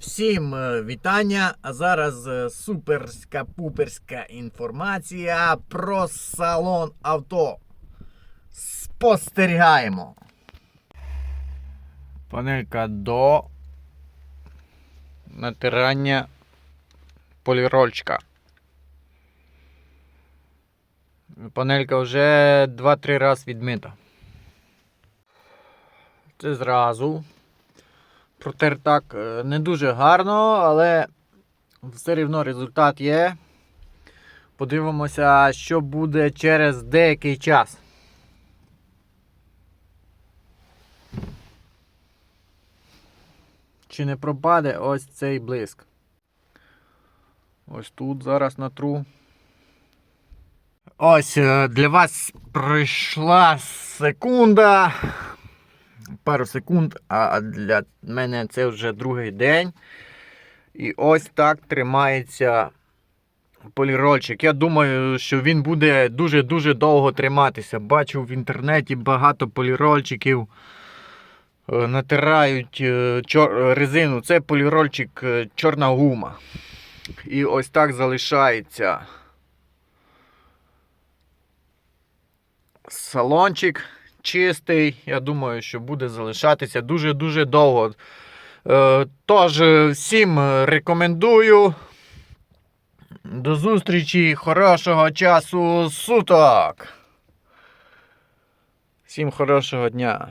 Всім е, вітання! А зараз е, суперська пуперська інформація про салон авто. Спостерігаємо. Панелька до натирання полірольчика. Панелька вже 2-3 рази відмита. Це зразу. Протер так е, не дуже гарно, але все рівно результат є. Подивимося, що буде через деякий час. Чи не пропаде ось цей блиск. Ось тут зараз натру. Ось е, для вас пройшла секунда пару секунд, а для мене це вже другий день. І ось так тримається полірольчик. Я думаю, що він буде дуже-дуже довго триматися. Бачу в інтернеті багато полірольчиків. е, Натирають е, резину. Це полірольчик е, чорна гума. І ось так залишається салончик чистий. Я думаю, що буде залишатися дуже-дуже довго. Е, Тож, е, всім е, рекомендую. До зустрічі, хорошого часу суток. Всім хорошого дня.